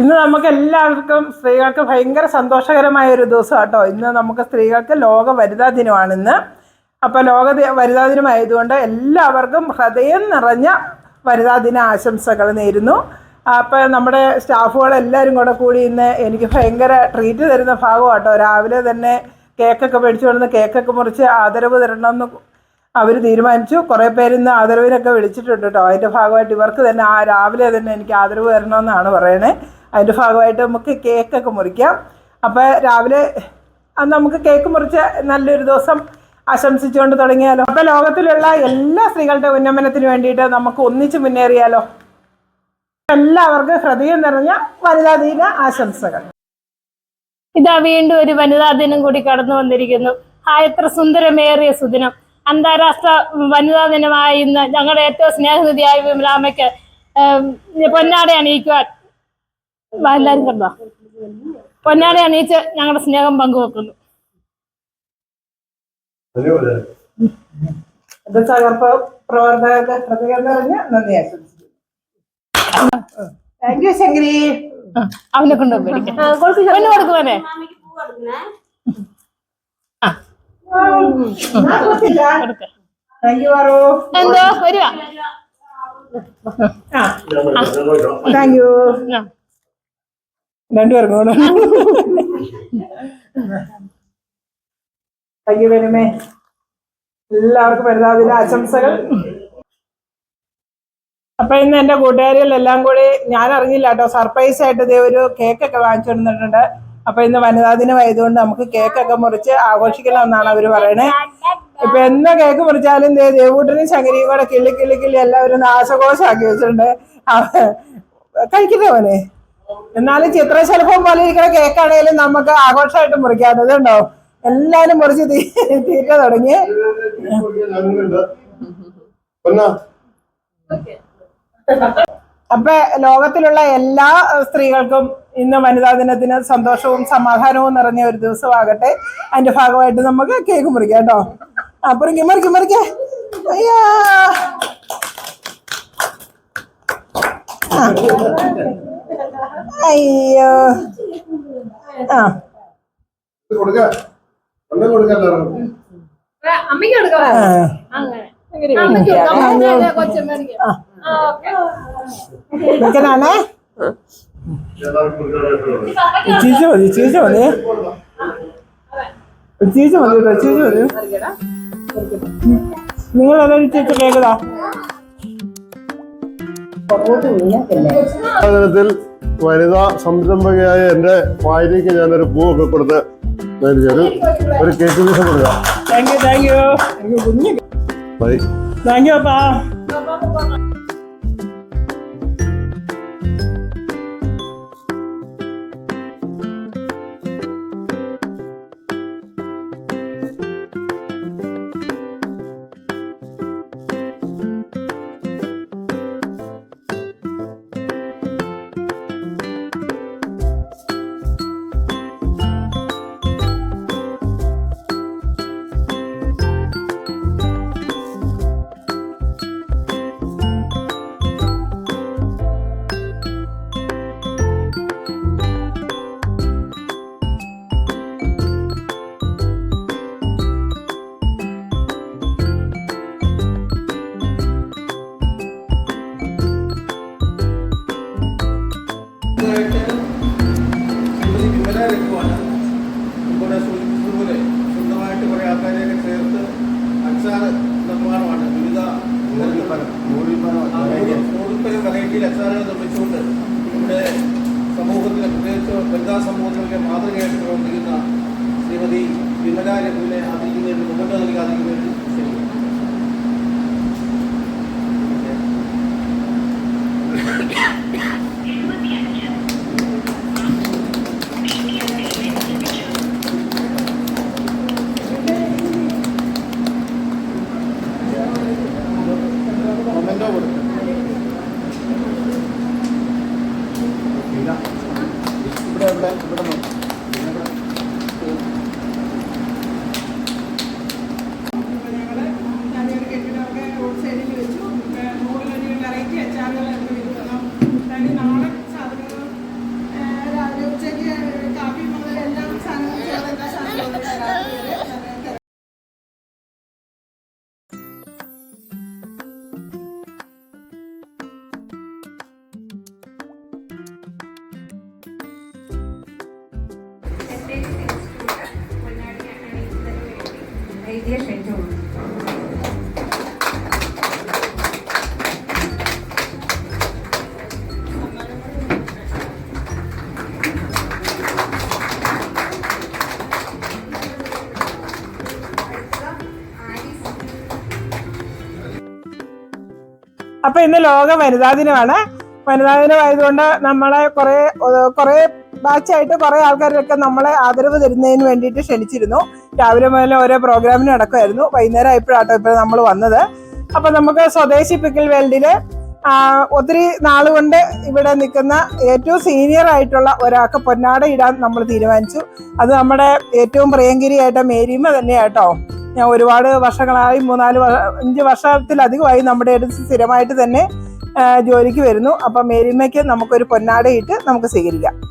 ഇന്ന് നമുക്ക് എല്ലാവർക്കും സ്ത്രീകൾക്ക് ഭയങ്കര സന്തോഷകരമായ ഒരു ദിവസം കേട്ടോ ഇന്ന് നമുക്ക് സ്ത്രീകൾക്ക് ലോക വനിതാ ദിനമാണ് ഇന്ന്. അപ്പോൾ ലോക വനിതാ ദിനമായതുകൊണ്ട് എല്ലാവർക്കും ഹൃദയം നിറഞ്ഞ വനിതാ ദിന ആശംസകൾ നേരുന്നു. അപ്പോൾ നമ്മുടെ സ്റ്റാഫുകളെല്ലാവരും കൂടെ കൂടി ഇന്ന് എനിക്ക് ഭയങ്കര ട്രീറ്റ് തരുന്ന ഭാഗം കേട്ടോ രാവിലെ തന്നെ കേക്കൊക്കെ മേടിച്ചു കൊണ്ടുവന്ന് കേക്കൊക്കെ മുറിച്ച് ആദരവ് തരണമെന്ന് അവർ തീരുമാനിച്ചു. കുറേ പേര് ഇന്ന് ആദരവിനൊക്കെ വിളിച്ചിട്ടുണ്ട് കേട്ടോ അതിന്റെ ഭാഗമായിട്ട് ഇവർക്ക് തന്നെ ആ രാവിലെ തന്നെ എനിക്ക് ആദരവ് തരണമെന്നാണ് പറയണേ. അതിന്റെ ഭാഗമായിട്ട് നമുക്ക് കേക്കൊക്കെ മുറിക്കാം. അപ്പോൾ രാവിലെ നമുക്ക് കേക്ക് മുറിച്ച് നല്ലൊരു ദിവസം ആശംസിച്ചുകൊണ്ട് തുടങ്ങിയാലോ? അപ്പോൾ ലോകത്തിലുള്ള എല്ലാ സ്ത്രീകളുടെ ഉന്നമനത്തിന് വേണ്ടിയിട്ട് നമുക്ക് ഒന്നിച്ച് മുന്നേറിയാലോ? എല്ലാവർക്കും ഹൃദയം നിറഞ്ഞ വനിതാ ദിന ആശംസകൾ. ഇതാ വീണ്ടും ഒരു വനിതാ ദിനം കൂടി കടന്നു വന്നിരിക്കുന്നു. ആ എത്ര സുന്ദരമേറിയ സുദിനം. അന്താരാഷ്ട്ര വനിതാ ദിനമായ ഇന്ന് ഞങ്ങളുടെ ഏറ്റവും സ്നേഹനിധിയായ വിമലാമ്മയ്ക്ക് ഏം, പൊന്നാട അണിയിക്കുവാൻ എല്ലാവരും കണ്ടോ? പൊന്നാട അണിയിച്ച് ഞങ്ങളുടെ സ്നേഹം പങ്കുവെക്കുന്നു. പ്രവർത്തകർക്ക് ഹൃദയം നിറഞ്ഞ നന്ദി ആശംസിക്കുന്നു. താങ്ക് യു ശങ്കരി അവനെ കൊണ്ട് കൊടുക്കുവാനേ. എന്തോ വരുവാ. താങ്ക് യു രണ്ടുപേർക്കും കൂടെ. എല്ലാവർക്കും വരുന്നതിന് ആശംസകൾ. അപ്പൊ ഇന്ന് എന്റെ കൂട്ടുകാരികളെല്ലാം കൂടി ഞാൻ അറിഞ്ഞില്ല കേട്ടോ. സർപ്രൈസ് ആയിട്ട് ഇതേ ഒരു കേക്കൊക്കെ വാങ്ങിച്ചു കൊടുത്തിട്ടുണ്ട് അപ്പൊ ഇന്ന് വനിതാ ദിനമായതുകൊണ്ട് നമുക്ക് കേക്കൊക്കെ മുറിച്ച് ആഘോഷിക്കണം എന്നാണ് അവർ പറയണേ. ഇപ്പൊ എന്ന കേക്ക് മുറിച്ചാലും ദേവൂട്ടനും ശങ്കരിയും കൂടെ കിള്ളി കിള്ളി കിള്ളി എല്ലാവരും നാശകോശമാക്കി വെച്ചിട്ടുണ്ട്. കഴിക്കുന്നവനെ എന്നാലും ചിത്രശലഭം പോലെ ഇരിക്കുന്ന കേക്കാണെങ്കിലും നമുക്ക് ആഘോഷമായിട്ട് മുറിക്കാം അതുണ്ടോ? എല്ലാരും മുറിച്ച് തീ തീറ്റ തുടങ്ങി. അപ്പൊ ലോകത്തിലുള്ള എല്ലാ സ്ത്രീകൾക്കും ഇന്ന് വനിതാ ദിനത്തിന് സന്തോഷവും സമാധാനവും നിറഞ്ഞ ഒരു ദിവസമാകട്ടെ. അതിന്റെ ഭാഗമായിട്ട് നമുക്ക് കേക്ക് മുറിക്കാം കേട്ടോ. അപ്പുറം മുറിക്ക് മുറിക്കേ മുറിക്ക്. അയ്യാ. ആ. അയ്യോ. ആ. ചീച്ച മതി ചീച്ച മതി. ചീച്ച മതി കേട്ടോ ചീച്ച മതി. നിങ്ങൾ ചീച്ച കേൾക്കതാ. വനിതാ സംരംഭകയായ എന്റെ ഭാര്യയ്ക്ക് ഞാനൊരു പൂവൊക്കെ കൊടുത്ത്. ഒരു ഒരു കേക്ക് പീസ് കൊടുക്കാം. Thank you thank you thank you അപ്പാ. വെറൈറ്റിയിൽ അച്ചാറുകൾ നിർമ്മിച്ചുകൊണ്ട് നമ്മുടെ സമൂഹത്തിലെ പ്രത്യേകിച്ച് വനിതാ സമൂഹത്തിലൊക്കെ മാതൃകയായിട്ട് പ്രവർത്തിക്കുന്ന ശ്രീമതി വിമല രഘുവിനെ ആദരിക്കുന്നതിന് മുന്നോട്ട് നൽകി ആദരിക്കുന്നതിന് ക്ഷണിക്കുന്നു ഇവിടെ ഇവിടെ ഇവിടെ നോക്ക്. അപ്പൊ ഇന്ന് ലോക വനിതാ ദിനമാണ്. വനിതാ ദിനമായതുകൊണ്ട് നമ്മളെ കുറെ കുറെ ബാച്ചായിട്ട് കുറെ ആൾക്കാരൊക്കെ നമ്മളെ ആദരവ് തരുന്നതിന് വേണ്ടിയിട്ട് ക്ഷണിച്ചിരുന്നു. രാവിലെ മുതൽ ഓരോ പ്രോഗ്രാമിന് നടക്കുമായിരുന്നു വൈകുന്നേരം ആയപ്പോഴാട്ടോ ഇപ്പോൾ നമ്മൾ വന്നത്. അപ്പം നമുക്ക് സ്വദേശി പിക്കിൾ വേൾഡിൽ ആ, ഒത്തിരി നാളുകൊണ്ട് ഇവിടെ നിൽക്കുന്ന ഏറ്റവും സീനിയർ ആയിട്ടുള്ള ഒരാൾക്ക് പൊന്നാട ഇടാൻ നമ്മൾ തീരുമാനിച്ചു. അത് നമ്മുടെ ഏറ്റവും പ്രിയങ്കരിയായിട്ട് മേരിമ തന്നെയാട്ടോ. ഞാൻ ഒരുപാട് വർഷങ്ങളായി മൂന്നാൽ അഞ്ച് വർഷത്തിലധികമായി നമ്മുടെ അടുത്ത് സ്ഥിരമായിട്ട് തന്നെ ജോലിക്ക് വരുന്നു. അപ്പം മേരിമയ്ക്ക് നമുക്കൊരു പൊന്നാടയിട്ട് നമുക്ക് സ്വീകരിക്കാം.